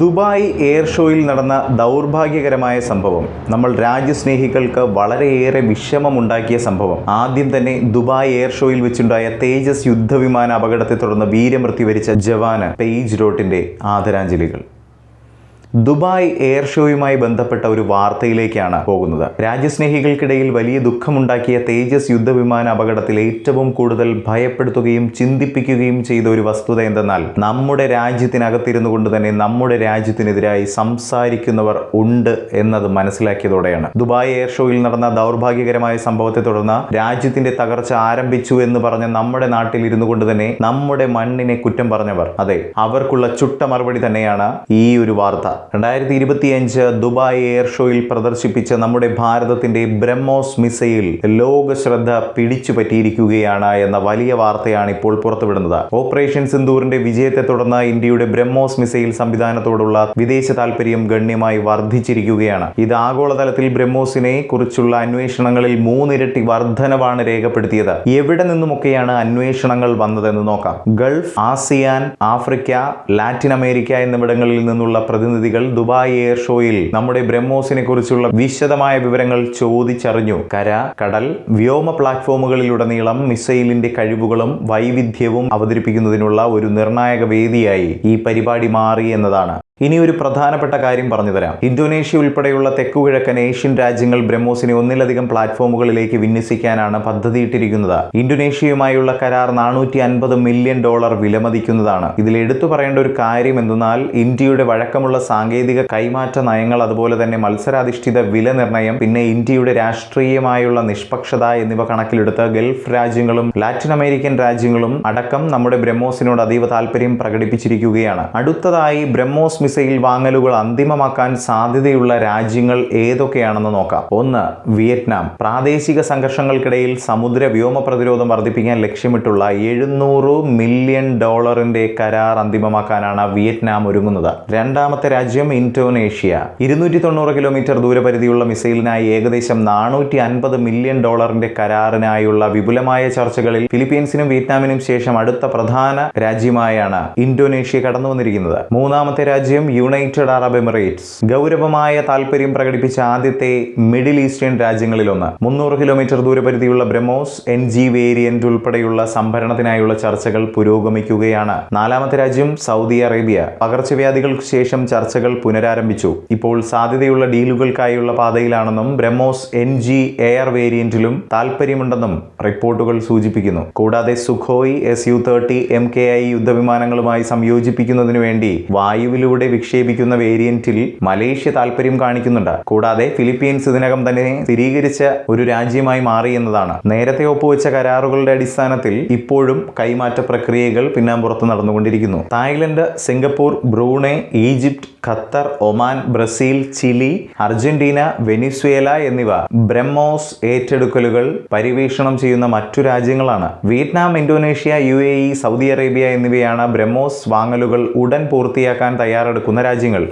Dubai air ഷോയിൽ നടന്ന ദൗർഭാഗ്യകരമായ സംഭവം. നമ്മൾ രാജ്യസ്നേഹികൾക്ക് വളരെയേറെ വിഷമമുണ്ടാക്കിയ സംഭവം. ആദ്യം തന്നെ ദുബായ് എയർ ഷോയിൽ വെച്ചുണ്ടായ തേജസ് യുദ്ധവിമാന അപകടത്തെ തുടർന്ന് വീരമൃത്യു വരിച്ച ജവാന് പേജ് ഡോട്ടിന്റെ ആദരാഞ്ജലികൾ. ദുബായ് എയർ ഷോയുമായി ബന്ധപ്പെട്ട ഒരു വാർത്തയിലേക്കാണ് പോകുന്നത്. രാജ്യസ്നേഹികൾക്കിടയിൽ വലിയ ദുഃഖമുണ്ടാക്കിയ തേജസ് യുദ്ധവിമാന അപകടത്തിൽ ഏറ്റവും കൂടുതൽ ഭയപ്പെടുത്തുകയും ചിന്തിപ്പിക്കുകയും ചെയ്ത ഒരു വസ്തുത എന്തെന്നാൽ നമ്മുടെ രാജ്യത്തിനകത്തിരുന്നു കൊണ്ട് തന്നെ നമ്മുടെ രാജ്യത്തിനെതിരായി സംസാരിക്കുന്നവർ ഉണ്ട് എന്നത് മനസ്സിലാക്കിയതോടെയാണ്. ദുബായ് എയർ ഷോയിൽ നടന്ന ദൗർഭാഗ്യകരമായ സംഭവത്തെ തുടർന്ന് രാജ്യത്തിന്റെ തകർച്ച ആരംഭിച്ചു എന്ന് പറഞ്ഞ നമ്മുടെ നാട്ടിൽ ഇരുന്നു കൊണ്ട് തന്നെ നമ്മുടെ മണ്ണിനെ കുറ്റം പറഞ്ഞവർ. അതെ അവർക്കുള്ള ചുട്ട മറുപടി തന്നെയാണ് ഈ ഒരു വാർത്ത. രണ്ടായിരത്തി ഇരുപത്തിയഞ്ച് ദുബായ് എയർ ഷോയിൽ പ്രദർശിപ്പിച്ച നമ്മുടെ ഭാരതത്തിന്റെ ബ്രഹ്മോസ് മിസൈൽ ലോക ശ്രദ്ധ പിടിച്ചു പറ്റിയിരിക്കുകയാണ് എന്ന വലിയ വാർത്തയാണ് ഇപ്പോൾ പുറത്തുവിടുന്നത്. ഓപ്പറേഷൻ സിന്ദൂറിന്റെ വിജയത്തെ തുടർന്ന് ഇന്ത്യയുടെ ബ്രഹ്മോസ് മിസൈൽ സംവിധാനത്തോടുള്ള വിദേശ താൽപര്യം ഗണ്യമായി വർദ്ധിച്ചിരിക്കുകയാണ്. ഇത് ആഗോളതലത്തിൽ ബ്രഹ്മോസിനെ കുറിച്ചുള്ള അന്വേഷണങ്ങളിൽ മൂന്നിരട്ടി വർധനവാണ് രേഖപ്പെടുത്തിയത്. എവിടെ നിന്നുമൊക്കെയാണ് അന്വേഷണങ്ങൾ വന്നതെന്ന് നോക്കാം. Gulf ASEAN Africa Latin America എന്നിവിടങ്ങളിൽ നിന്നുള്ള പ്രതിനിധികൾ ദുബായ് എയർ ഷോയിൽ നമ്മുടെ ബ്രഹ്മോസിനെ കുറിച്ചുള്ള വിശദമായ വിവരങ്ങൾ ചോദിച്ചറിഞ്ഞു. കര കടൽ വ്യോമ പ്ലാറ്റ്ഫോമുകളിലുടനീളം മിസൈലിന്റെ കഴിവുകളും വൈവിധ്യവും അവതരിപ്പിക്കുന്നതിനുള്ള ഒരു നിർണായക വേദിയായി ഈ പരിപാടി മാറി എന്നതാണ്. ഇനി ഒരു പ്രധാനപ്പെട്ട കാര്യം പറഞ്ഞു തരാം. ഇന്തോനേഷ്യ ഉൾപ്പെടെയുള്ള തെക്കുകിഴക്കൻ ഏഷ്യൻ രാജ്യങ്ങൾ ബ്രഹ്മോസിനെ ഒന്നിലധികം പ്ലാറ്റ്ഫോമുകളിലേക്ക് വിന്യസിക്കാനാണ് പദ്ധതിയിട്ടിരിക്കുന്നത്. ഇന്തോനേഷ്യയുമായുള്ള കരാർ നാനൂറ്റി അൻപത് മില്യൺ ഡോളർ വിലമതിക്കുന്നതാണ്. ഇതിൽ എടുത്തു പറയേണ്ട ഒരു കാര്യം എന്തെന്നാൽ ഇന്ത്യയുടെ വഴക്കമുള്ള സാങ്കേതിക കൈമാറ്റ നയങ്ങൾ അതുപോലെ തന്നെ മത്സരാധിഷ്ഠിത വില നിർണയം പിന്നെ ഇന്ത്യയുടെ രാഷ്ട്രീയമായുള്ള നിഷ്പക്ഷത എന്നിവ കണക്കിലെടുത്ത് ഗൾഫ് രാജ്യങ്ങളും ലാറ്റിൻ അമേരിക്കൻ രാജ്യങ്ങളും അടക്കം നമ്മുടെ ബ്രഹ്മോസിനോട് അതീവ താല്പര്യം പ്രകടിപ്പിച്ചിരിക്കുകയാണ്. അടുത്തതായി ബ്രഹ്മോസ് മിസൈൽ വാങ്ങലുകൾ അന്തിമമാക്കാൻ സാധ്യതയുള്ള രാജ്യങ്ങൾ ഏതൊക്കെയാണെന്ന് നോക്കാം. ഒന്ന് വിയറ്റ്നാം. പ്രാദേശിക സംഘർഷങ്ങൾക്കിടയിൽ സമുദ്ര വ്യോമ പ്രതിരോധം വർദ്ധിപ്പിക്കാൻ ലക്ഷ്യമിട്ടുള്ള എഴുന്നൂറ് മില്യൺ ഡോളറിന്റെ കരാർ അന്തിമമാക്കാനാണ് വിയറ്റ്നാം ഒരുങ്ങുന്നത്. രണ്ടാമത്തെ രാജ്യം ഇന്തോനേഷ്യ. ഇരുന്നൂറ്റി തൊണ്ണൂറ് കിലോമീറ്റർ ദൂരപരിധിയുള്ള മിസൈലിനായി ഏകദേശം നാനൂറ്റി അൻപത് മില്യൺ ഡോളറിന്റെ കരാറിനായുള്ള വിപുലമായ ചർച്ചകളിൽ ഫിലിപ്പീൻസിനും വിയറ്റ്നാമിനും ശേഷം അടുത്ത പ്രധാന രാജ്യമായാണ് ഇന്തോനേഷ്യ കടന്നു വന്നിരിക്കുന്നത് മൂന്നാമത്തെ രാജ്യം യുണൈറ്റഡ് അറബ് എമിറേറ്റ്സ്. ഗൗരവമായ താല്പര്യം പ്രകടിപ്പിച്ച ആദ്യത്തെ മിഡിൽ ഈസ്റ്റേൺ രാജ്യങ്ങളിലൊന്ന്. മുന്നൂറ് കിലോമീറ്റർ ദൂരപരിധിയുള്ള ബ്രഹ്മോസ് എൻ ജി വേരിയന്റ് ഉൾപ്പെടെയുള്ള സംഭരണത്തിനായുള്ള ചർച്ചകൾ പുരോഗമിക്കുകയാണ്. നാലാമത്തെ രാജ്യം സൗദി അറേബ്യ. പകർച്ചവ്യാധികൾക്ക് ശേഷം ചർച്ചകൾ പുനരാരംഭിച്ചു. ഇപ്പോൾ സാധ്യതയുള്ള ഡീലുകൾക്കായുള്ള പാതയിലാണെന്നും ബ്രഹ്മോസ് എൻ ജി എയർ വേരിയന്റിലും താല്പര്യമുണ്ടെന്നും റിപ്പോർട്ടുകൾ സൂചിപ്പിക്കുന്നു. കൂടാതെ Sukhoi S U thirty M K I യുദ്ധവിമാനങ്ങളുമായി സംയോജിപ്പിക്കുന്നതിനു വേണ്ടി വായുവിലൂടെ വിക്ഷേപിക്കുന്ന വേരിയന്റിൽ മലേഷ്യ താല്പര്യം കാണിക്കുന്നുണ്ട്. കൂടാതെ ഫിലിപ്പീൻസ് ഇതിനകം തന്നെ സ്ഥിരീകരിച്ച ഒരു രാജ്യമായി മാറി എന്നതാണ്. നേരത്തെ ഒപ്പുവെച്ച കരാറുകളുടെ അടിസ്ഥാനത്തിൽ ഇപ്പോഴും കൈമാറ്റ പ്രക്രിയകൾ പിന്നാമ്പുറത്ത് നടന്നുകൊണ്ടിരിക്കുന്നു. Thailand Singapore Brunei Egypt Qatar Oman Brazil Chile Argentina Venezuela എന്നിവ ബ്രഹ്മോസ് ഏറ്റെടുക്കലുകൾ പര്യവേഷണം ചെയ്യുന്ന മറ്റു രാജ്യങ്ങളാണ്. Vietnam Indonesia U Saudi Arabia എന്നിവയാണ് ബ്രഹ്മോസ് വാങ്ങലുകൾ ഉടൻ പൂർത്തിയാക്കാൻ തയ്യാറെടുക്കുന്ന രാജ്യങ്ങൾ.